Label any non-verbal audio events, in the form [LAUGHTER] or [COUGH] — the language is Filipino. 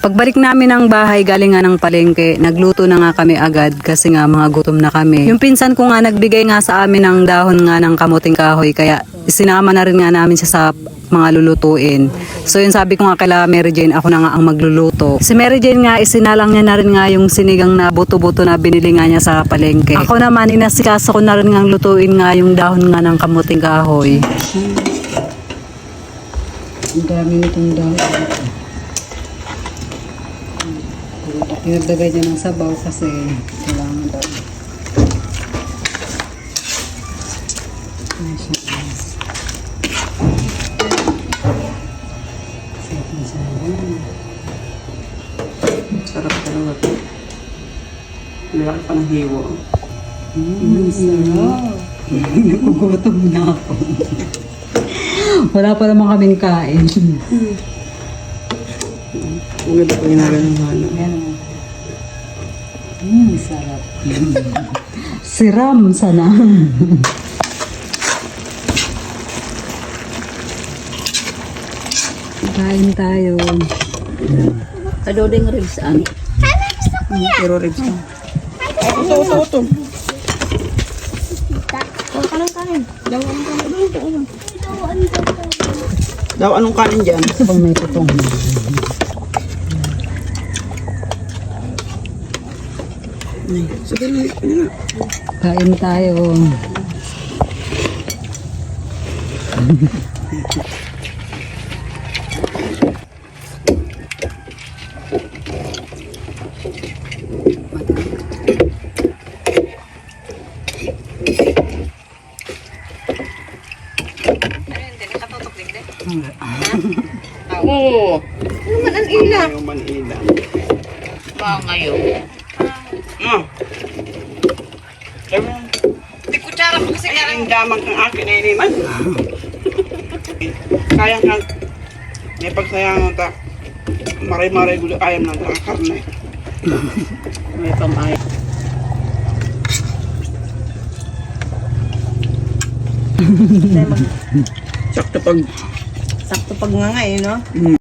Pagbalik namin ng bahay galing nga ng palengke, nagluto na nga kami agad kasi nga mga gutom na kami. Yung pinsan ko nga nagbigay nga sa amin ng dahon nga ng kamuting kahoy kaya sinama na rin nga namin siya sa mga lulutuin. So yun sabi ko nga kala Mary Jane ako na nga ang magluluto. Si Mary Jane nga isinalang niya na rin nga yung sinigang na buto-buto na binili nga niya sa palengke. Ako naman inasikaso ko na rin nga lutuin nga yung dahon nga ng kamuting kahoy. Ang dami nitong dahon. Pinagdagay niya ng sabaw kasi kailangan daw. Ayan siya, guys. Sarap na sabaw. Sarap talaga ito. Malaki pa ng hiwo. Mm, sarap. [LAUGHS] Nagugutom na ako. Wala pa naman kaming kain. [LAUGHS] Ang ganda ko ginagawa ng hana. Ayan o. Mm, sarap. [LAUGHS] Siram sana. Kain tayo. Kadodeng ribs ang. Pero ribs ka. Ito, ito, ito. Daw anong kanin dyan? Ito bang may tutong? Sige na, ano nga. Kain tayo. Oo. Ano man ang ila? Ayaw manila. Ba ngayon? Ah. Sabi Di kasi karang damang ang akin na iniman. Kaya kang may pagsayangan ta. Maray-maray gulo ayam ng ta karne. May pamay. Sakto pag Sakto pag nga nga eh, no?